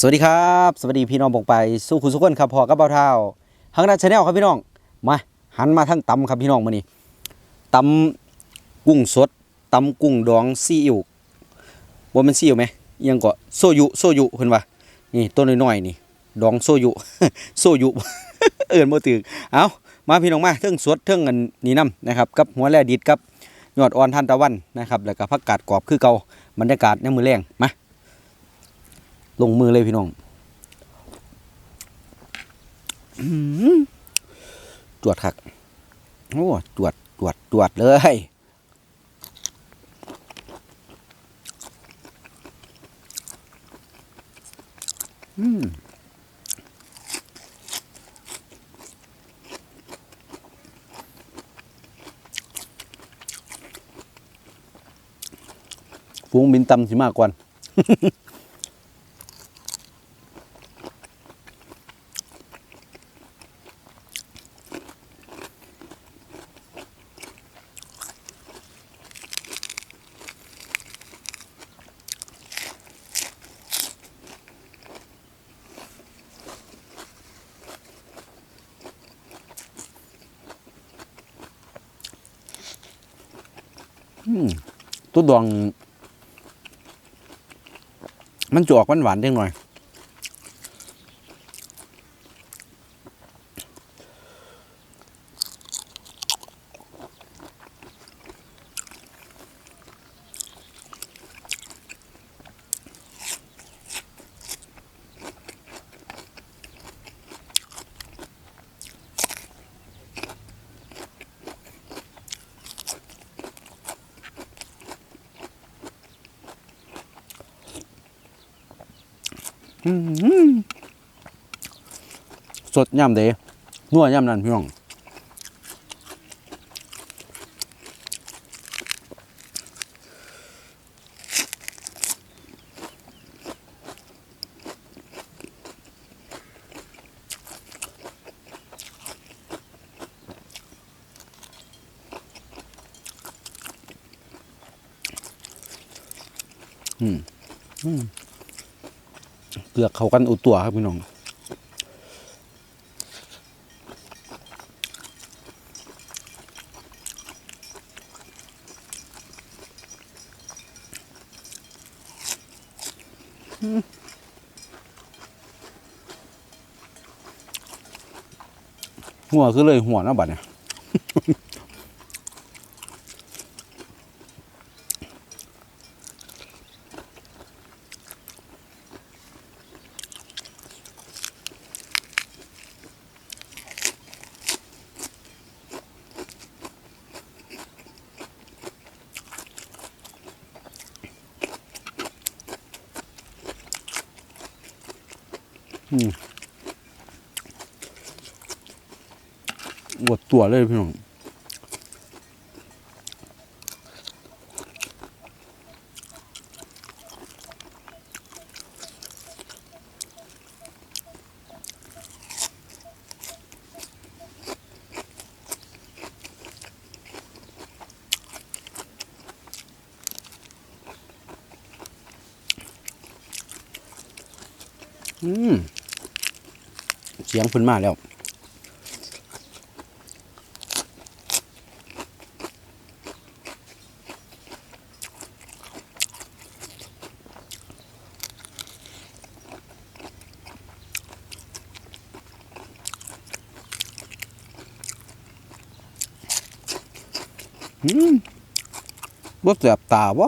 สวัสดีครับ สวัสดีพี่น้องบงไปสู้คุณสุขคนครับพอกับเบาเท้าฮังนาชาแนลครับพี่น้องมาหันมาทั้งตำครับพี่น้องมานี่ตำกุ้งสดตำกุ้งดองซีอิ๊วว่ามันซีอิ๊วไหมยังก็โซยุโซยุเพิ่นว่านี่ต้นน้อยๆนี่ดองโซยุโซยุเอิ้นบ่ถึกเอามาพี่น้องมาเทิงสดเทิงอันนี้นํนะครับกับหัวแลดิดกับยอดอ่อนทานตะวันนะครับแล้วก็ผักกาดกรอบคือเก่าบรรยากาศในมือแรงมา ลงมือเลยพี่น้องอื้อหือตรวจคักโอ้ตรวจตรวจตรวจเลยอืมฟูงบินตำสิมากกว่า ตัวดวง มันจะออกหวานๆจังหน่อย สดย่ำเดะนัวย่ำนั่นพี่น้องอืมอืม เปลือกเขากันอุตัวครับพี่น้องหัวคือเลยหัวนาะบัดเนี่ย อวดตัวเลยพี่น้องอืม เสียงเพิ่นมาแล้วอืมบ่แสบตาบ่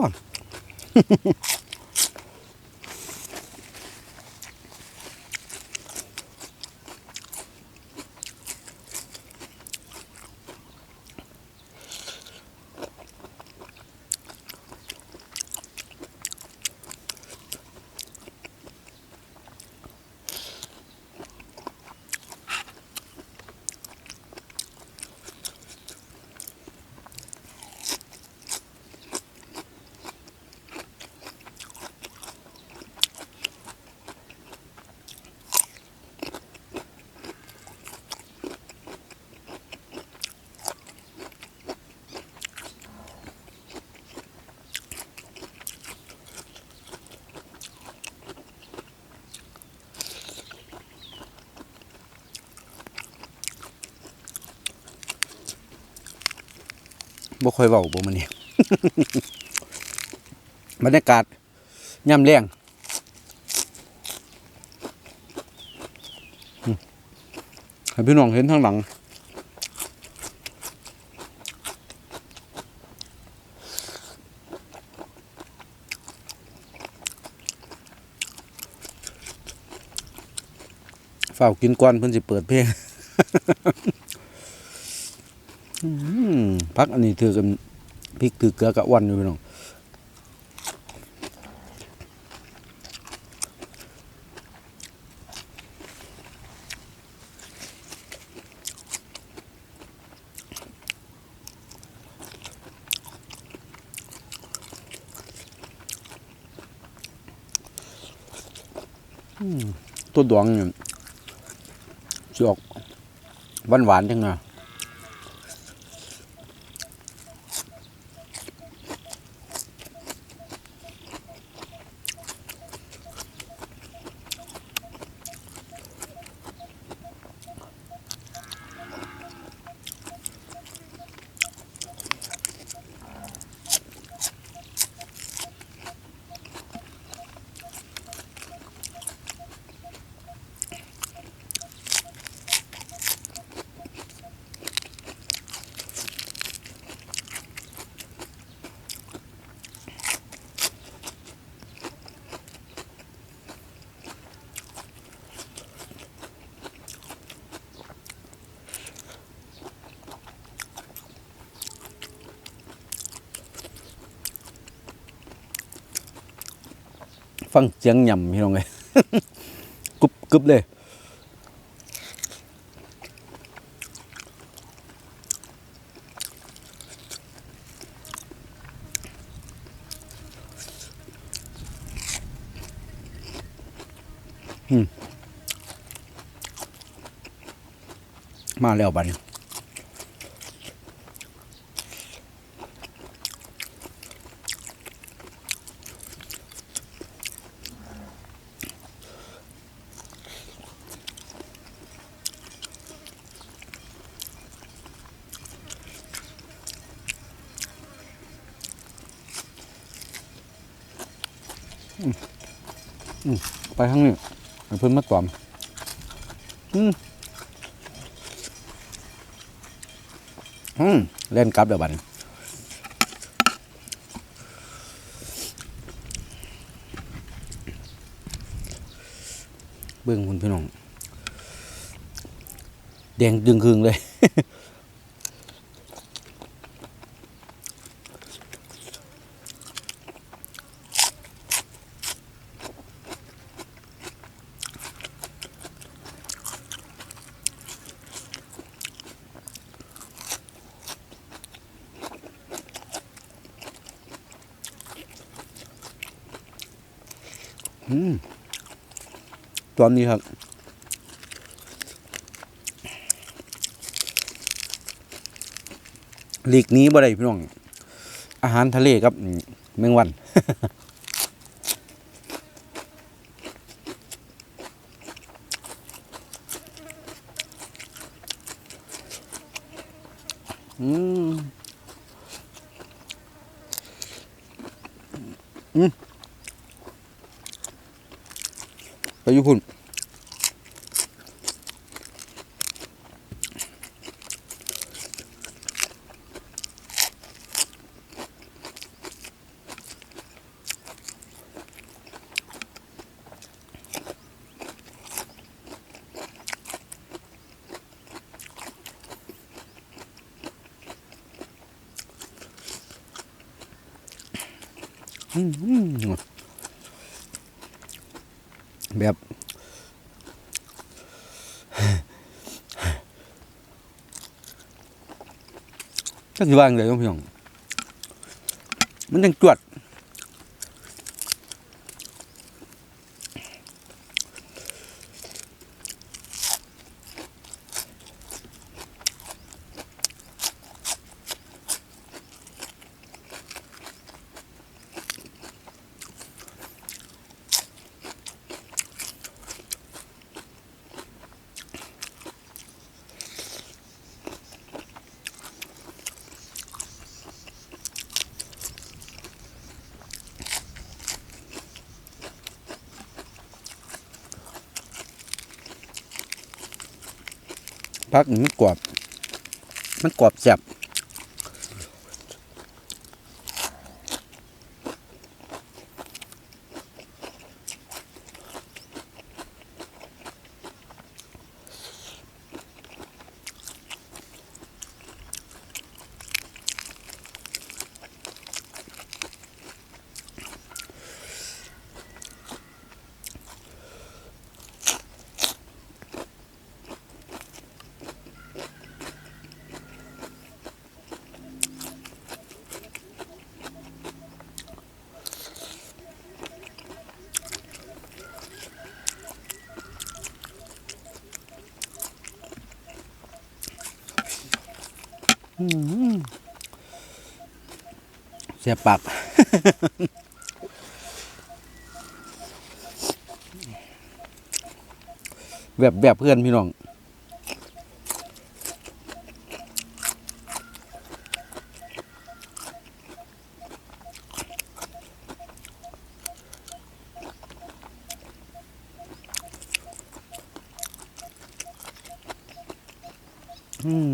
บ่ค่อยเว้าบ่มื้อนี้บรรยากาศย่ำแรงให้พี่น้องเห็นทางหลัง ฝ้ากินก่อนเพิ่นสิเปิดเพลง พักอันนี้ถือกันพริกถือเกลือกับวันอยู่พี่น้องตัวดวงเนี่ยสิออกหวานหวานๆจังนะ ฟังเสียงหย่ำพี่น้องเลยกรุบกรุบเลยมมาแล้วบัดนี้ ไปข้างนี้เพิ่นมาตอมอืมอืมเล่นกลับเดี๋ยวบันเบิ่งคุณพี่น้อง แดงจึงคืงเลย ตอนนี้ครับหลีกนี้บ่ได้พี่น้อง อาหารทะเลครับเมแมงวัน ไปอยู่พุ่นอืมอืม แบบจักสิว่าจั่งใดเนาะพี่น้อง มันยังจวด อ พักนี่มันกรอบ มันกรอบแสบ เสียปาก แบบแบบเพื่อนพี่น้อง อืม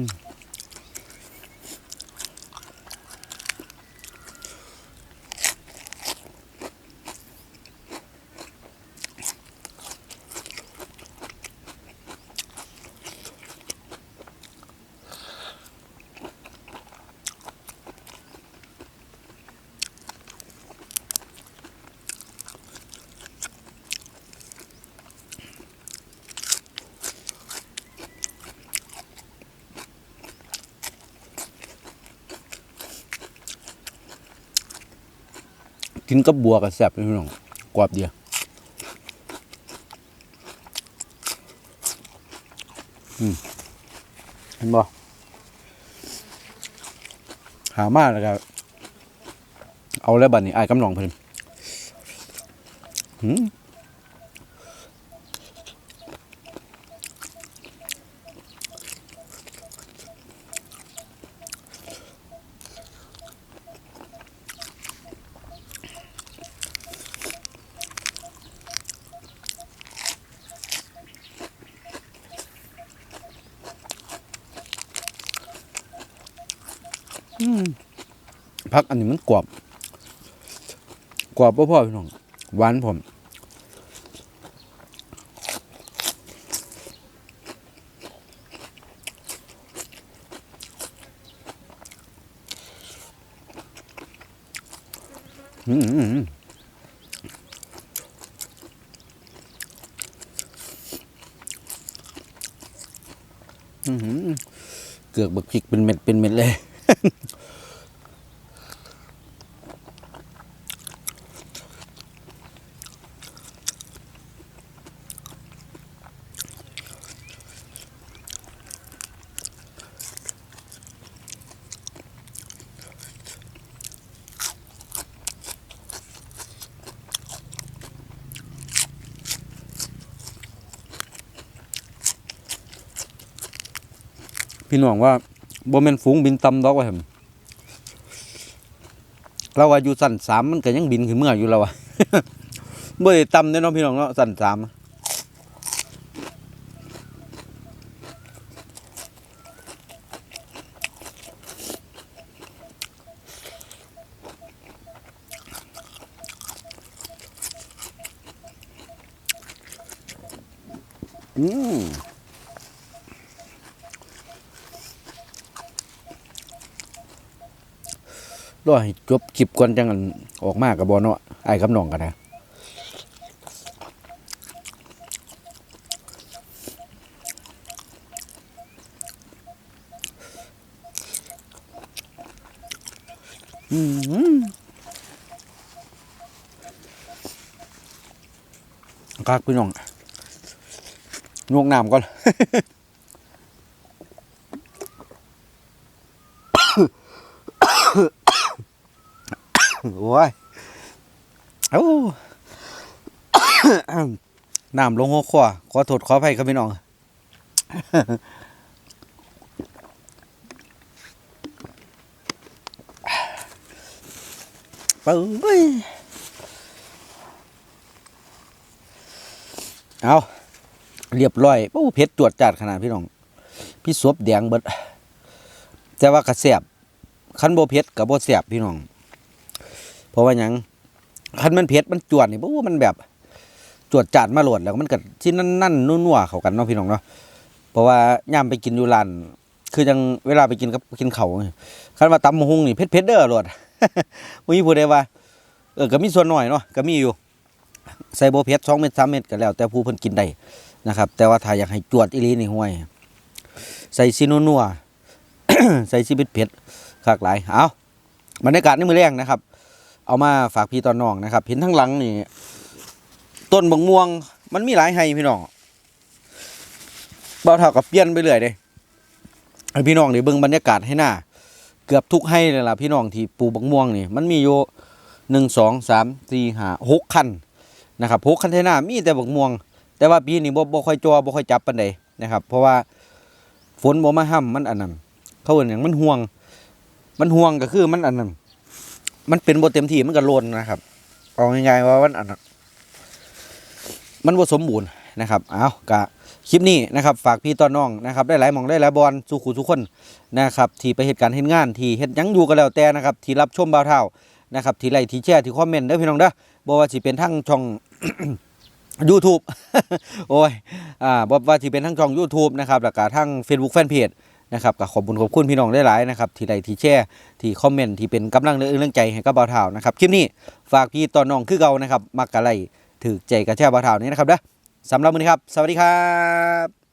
กินกับบัวกับแซ่บพี่น้องกรอบเดียวอืมเห็นบ่หามาแล้วก็เอาแล้วบัดนี้ไอ้กำลองเพิ่น พักอันนี้มันกรอบ กรอบพ่อพ่อพี่น้องหวานผมอืมอืมอืมอืมเกือกบักพริกเป็นเม็ดเป็นเม็ดเลย พี่น้องว่าบ่แม่นฝูงบินตำดอกว่าหั่น เราว่าอยู่สั่นสามมันก็ยังบินขึ้นเมื่ออยู่เราอะบ่ได้ตำเด้อเนาะพี่น้องเนาะสั่นสาม รอให้จบคลิปก่อนจังอันออกมากับบอเนาะไอ้ายกับน้องกันนะอืมคักพี่น้องนวกน้ำก่อน โอ้ยเอ้น้ำลงหัวข้อขอโทษขออภัยครับพี่น้องเอ้ยเอาเรียบร้อยโอ้เพชรจวดจัดขนาดพี่น้อง พี่สวบแดงเบิดแต่ว่ากระแสบคันโบเผ็ดกับโบ่แสบพี่น้อง เพราะว่ายังคันมันเผ็ดมันจวนนี่บ่ว่ามันแบบจวดจาดมาหลดแล้วมันก็ที่นั่นๆนัวๆเขากันเนาะพี่น้องเนาะเพราะว่ายามไปกินอยู่ร้านคือจังเวลาไปกินกับกินเขาคันว่าตำมะฮุงนี่เผ็ดๆเด้อหลดบ่มีผู้ใดว่าเออก็มีส่วนหน้อยเนาะก็มีอยู่ใส่โบ่เผ็ด2เม็ด3เม็ดก็แล้ว แต่ผู้เพิ่นกินได้นะครับ แต่ว่าถ้าอยากให้จวดอีลีนี่ห่วย ใส่ซีนัวใส่ซีเผ็ดๆคักหลายเอาบรรยากาศในมื้อแรงนะครับ เอามาฝากพี่ตอนน้องนะครับ เห็นทั้งหลังนี่ ต้นบางม่วง มันมีหลายไฮพี่น้องเบาเท่ากับเปลี่ยนไปเรื่อยเลยให้พี่น้องได้เบิ่งบรรยากาศให้หน้า เกือบทุกไฮเลยล่ะพี่น้องที่ปลูกบางม่วงนี่มันมีอยู่หนึ่งสองสามสี่ห้าหกคันนะครับหกคันเทน่ามีแต่บางม่วง แต่ว่าปีนี้บ่บ่ค่อยจอบ่ค่อยจับปานใดนะครับ เพราะว่าฝนบ่มาห้ำมันอันนั้นเขาเอิ้นหยังมันห่วง มันห่วงก็คือมันอันนั้น มันเป็นบ่เต็มที่มันก็โลนนะครับเอาง่ายๆว่ามันอันมันบ่สมบูรณ์นะครับเอากะคลิปนี้นะครับฝากพี่ต้อนน้องนะครับได้หลายมองได้หลายบอลสู่ขู่ทุกคนนะครับที่ไปเหตุการณ์เห็นงานที่เฮ็ดหยังอยู่ก็แล้วแต่นะครับที่รับชมบ่าวเท่านะครับที่ไลค์ที่แชร์ที่คอมเมนต์เด้อพี่น้องเด้อบ่ว่าสิเป็นทั้งช่อง YouTube โอ้ยอ่าบ่ว่าสิเป็นทั้งช่อง YouTube นะครับแล้วก็ทั้ง Facebook Fanpage นะครับก็ขอบคุณขอบคุณพี่น้องได้หลายนะครับที่ไลค์ที่แชร์ที่คอมเมนต์ที่เป็นกำลังเรื่องใจให้กับบ่าวเท่านะครับคลิปนี้ฝากพี่ต่อนน้องคือเก่านะครับมักกะไลถือใจกระแช่บ่าวเท่านี้นะครับเด้อสำหรับมื้อนี้ครับ สวัสดีครับ